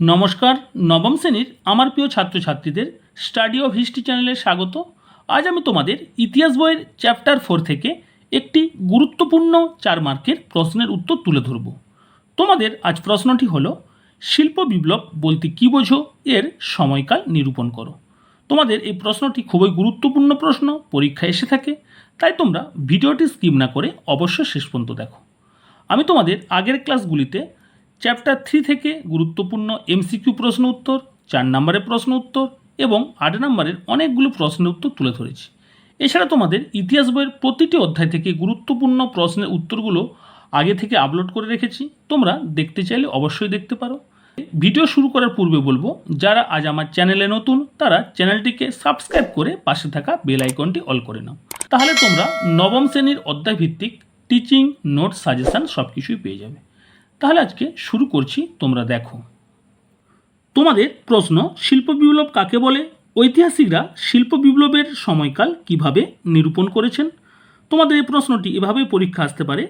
নমস্কার, নবম শ্রেণির আমার প্রিয় ছাত্রছাত্রীদের স্টাডি অফ হিস্ট্রি চ্যানেলে স্বাগত। আজ আমি তোমাদের ইতিহাস বইয়ের চ্যাপ্টার ফোর থেকে একটি গুরুত্বপূর্ণ চার মার্কের প্রশ্নের উত্তর তুলে ধরব। তোমাদের আজ প্রশ্নটি হলো, শিল্প বিপ্লব বলতে কী বোঝো? এর সময়কাল নিরূপণ করো। তোমাদের এই প্রশ্নটি খুবই গুরুত্বপূর্ণ প্রশ্ন পরীক্ষায় এসে থাকে, তাই তোমরা ভিডিওটি স্কিপ না করে অবশ্যই শেষ পর্যন্ত দেখো। আমি তোমাদের আগের ক্লাসগুলিতে চ্যাপ্টার থ্রি থেকে গুরুত্বপূর্ণ এমসিকিউ প্রশ্ন উত্তর, চার নম্বরের প্রশ্ন উত্তর এবং আট নম্বরের অনেকগুলো প্রশ্নের উত্তর তুলে ধরেছি। এছাড়া তোমাদের ইতিহাস বইয়ের প্রতিটি অধ্যায় থেকে গুরুত্বপূর্ণ প্রশ্নের উত্তরগুলো আগে থেকে আপলোড করে রেখেছি। তোমরা দেখতে চাইলে অবশ্যই দেখতে পারো। ভিডিও শুরু করার পূর্বে বলব, যারা আজ আমার চ্যানেলে নতুন, তারা চ্যানেলটিকে সাবস্ক্রাইব করে পাশে থাকা বেল আইকনটি অল করে নাও। তাহলে তোমরা নবম শ্রেণির অধ্যায় ভিত্তিক টিচিং, নোট, সাজেশন সব কিছুই পেয়ে যাবে। তাহলে আজকে শুরু করছি, তোমরা দেখো। তোমাদের প্রশ্ন, শিল্প বিপ্লব কাকে বলে? ঐতিহাসিকরা শিল্প বিপ্লবের সময়কাল কীভাবে নিরূপণ করেছেন? তোমাদের এই প্রশ্নটি এভাবেই পরীক্ষা আসতে পারে,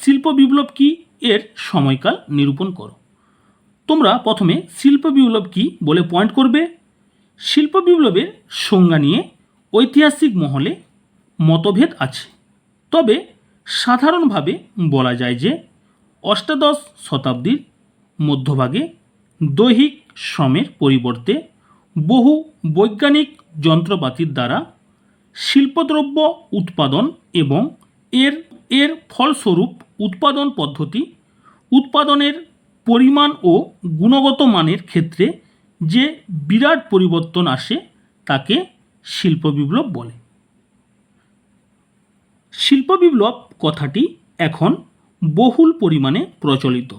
শিল্প বিপ্লব কি এর সময়কাল নিরূপণ করো। তোমরা প্রথমে শিল্প বিপ্লব কি বলে পয়েন্ট করবে? শিল্প বিপ্লবের সংজ্ঞা নিয়ে ঐতিহাসিক মহলে মতভেদ আছে। তবে সাধারণভাবে বলা যায় যে অষ্টাদশ শতাব্দীর মধ্যভাগে দৈহিক শ্রমের পরিবর্তে বহু বৈজ্ঞানিক যন্ত্রপাতির দ্বারা শিল্পদ্রব্য উৎপাদন এবং এর এর ফলস্বরূপ উৎপাদন পদ্ধতি উৎপাদনের পরিমাণ ও গুণগত মানের ক্ষেত্রে যে বিরাট পরিবর্তন আসে তাকে শিল্প বিপ্লব বলে। শিল্প বিপ্লব কথাটি এখন বহুল পরিমাণে প্রচলিত।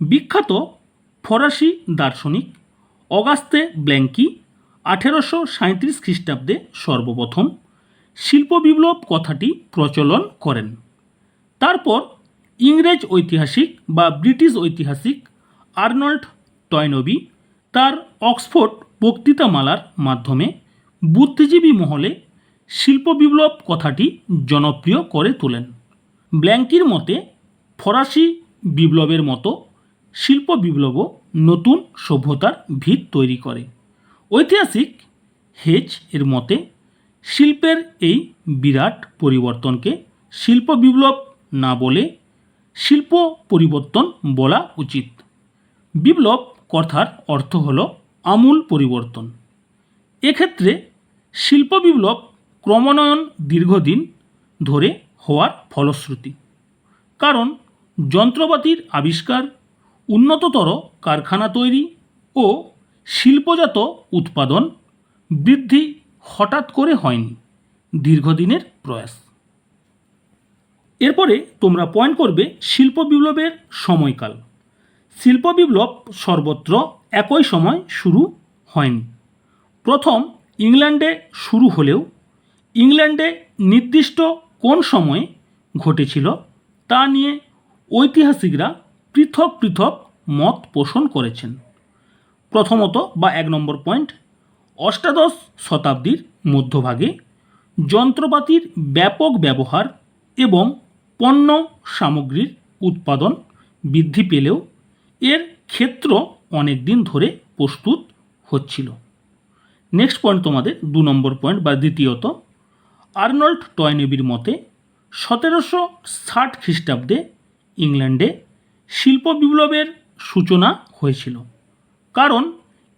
বিখ্যাত ফরাসি দার্শনিক অগাস্তে ব্ল্যাঙ্কি আঠেরোশো সাঁত্রিশ খ্রিস্টাব্দে সর্বপ্রথম শিল্প বিপ্লব কথাটি প্রচলন করেন। তারপর ইংরেজ ঐতিহাসিক বা ব্রিটিশ ঐতিহাসিক আর্নল্ড টয়নবি তার অক্সফোর্ড বক্তৃতামালার মাধ্যমে বুদ্ধিজীবী মহলে শিল্প বিপ্লব কথাটি জনপ্রিয় করে তোলেন। ব্ল্যাঙ্কির মতে ফরাসি বিপ্লবের মতো শিল্প বিপ্লবও নতুন সভ্যতার ভিত তৈরি করে। ঐতিহাসিক হেজ এর মতে, শিল্পের এই বিরাট পরিবর্তনকে শিল্প বিপ্লব না বলে শিল্প পরিবর্তন বলা উচিত। বিপ্লব কথার অর্থ হল আমূল পরিবর্তন। এক্ষেত্রে শিল্প বিপ্লব ক্রমণয়ন দীর্ঘদিন ধরে হওয়ার ফলশ্রুতি। কারণ যন্ত্রপাতির আবিষ্কার, উন্নততর কারখানা তৈরি ও শিল্পজাত উৎপাদন বৃদ্ধি হঠাৎ করে হয়নি দীর্ঘদিনের প্রয়াস। এরপরে তোমরা পয়েন্ট করবে শিল্প বিপ্লবের সময়কাল। শিল্প বিপ্লব সর্বত্র একই সময় শুরু হয়নি। প্রথম ইংল্যান্ডে শুরু হলেও ইংল্যান্ডে নির্দিষ্ট কোন সময়ে ঘটেছিল তা নিয়ে ঐতিহাসিকরা পৃথক পৃথক মত পোষণ করেছেন। প্রথমত বা এক নম্বর পয়েন্ট, অষ্টাদশ শতাব্দীর মধ্যভাগে যন্ত্রপাতির ব্যাপক ব্যবহার এবং পণ্য সামগ্রীর উৎপাদন বৃদ্ধি পেলেও এর ক্ষেত্র অনেক দিন ধরে প্রস্তুত হচ্ছিল। নেক্সট পয়েন্ট তোমাদের দু নম্বর পয়েন্ট বা দ্বিতীয়ত, আর্নল্ড টয়নেবির মতে, সতেরোশো ষাট খ্রিস্টাব্দে ইংল্যান্ডে শিল্প বিপ্লবের সূচনা হয়েছিল। কারণ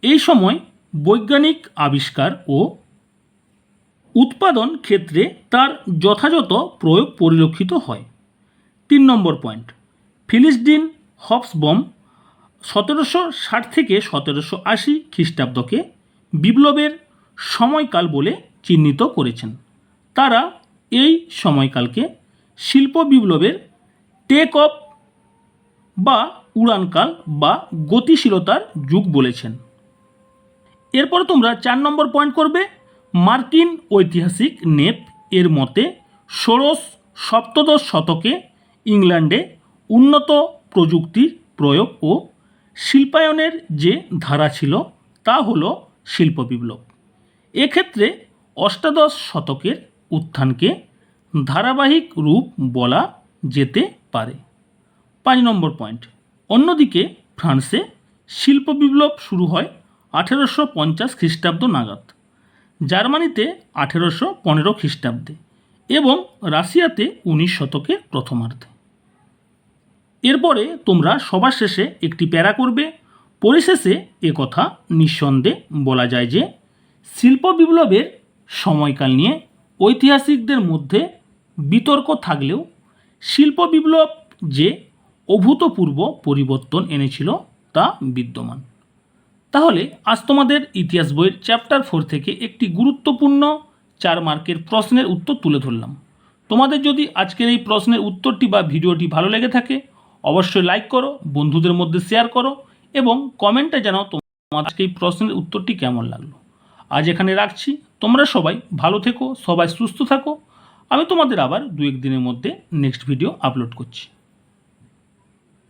এই সময় বৈজ্ঞানিক আবিষ্কার ও উৎপাদন ক্ষেত্রে তার যথাযথ প্রয়োগ পরিলক্ষিত হয়। তিন নম্বর পয়েন্ট ফিলিসডিন হবসবম সতেরোশো ষাট থেকে সতেরোশো আশি খ্রিস্টাব্দকে বিপ্লবের সময়কাল বলে চিহ্নিত করেছেন। তারা এই সময়কালকে শিল্প বিপ্লবের টেক অফ বা উড়ানকাল বা গতিশীলতার যুগ বলেছেন। এরপর তোমরা চার নম্বর পয়েন্ট করবে, মার্কিন ঐতিহাসিক নেপ এর মতে ষোড়শ সপ্তদশ শতকে ইংল্যান্ডে উন্নত প্রযুক্তির প্রয়োগ ও শিল্পায়নের যে ধারা ছিল তা হল শিল্প বিপ্লব। এক্ষেত্রে অষ্টাদশ শতকের উত্থানকে ধারাবাহিক রূপ বলা যেতে পারে। পাঁচ নম্বর পয়েন্ট। অন্যদিকে ফ্রান্সে শিল্প বিপ্লব শুরু হয় আঠেরোশো পঞ্চাশ খ্রিস্টাব্দ নাগাদ। জার্মানিতে আঠেরোশো পনেরো খ্রিস্টাব্দে এবং রাশিয়াতে উনিশ শতকের প্রথমার্ধে। এরপরে তোমরা সবার শেষে একটি প্যারা করবে। পরিশেষে কথা নিঃসন্দেহে বলা যায় যে, শিল্প বিপ্লবের সময়কাল নিয়ে ঐতিহাসিকদের মধ্যে বিতর্ক থাকলেও শিল্প বিপ্লব যে অভূতপূর্ব পরিবর্তন এনেছিল তা বিদ্যমান। তাহলে আজ তোমাদের ইতিহাস বইয়ের চ্যাপ্টার ফোর থেকে একটি গুরুত্বপূর্ণ চার মার্কের প্রশ্নের উত্তর তুলে ধরলাম। তোমাদের যদি আজকের এই প্রশ্নের উত্তরটি বা ভিডিওটি ভালো লেগে থাকে, অবশ্যই লাইক করো, বন্ধুদের মধ্যে শেয়ার করো এবং কমেন্টে জানাও তোমার আজকে এই প্রশ্নের উত্তরটি কেমন লাগল। আজ এখানে রাখছি। তোমরা সবাই ভালো থেকো, সবাই সুস্থ থাকো। আমি তোমাদের আবার দু এক দিনের মধ্যে নেক্সট ভিডিও আপলোড করছি।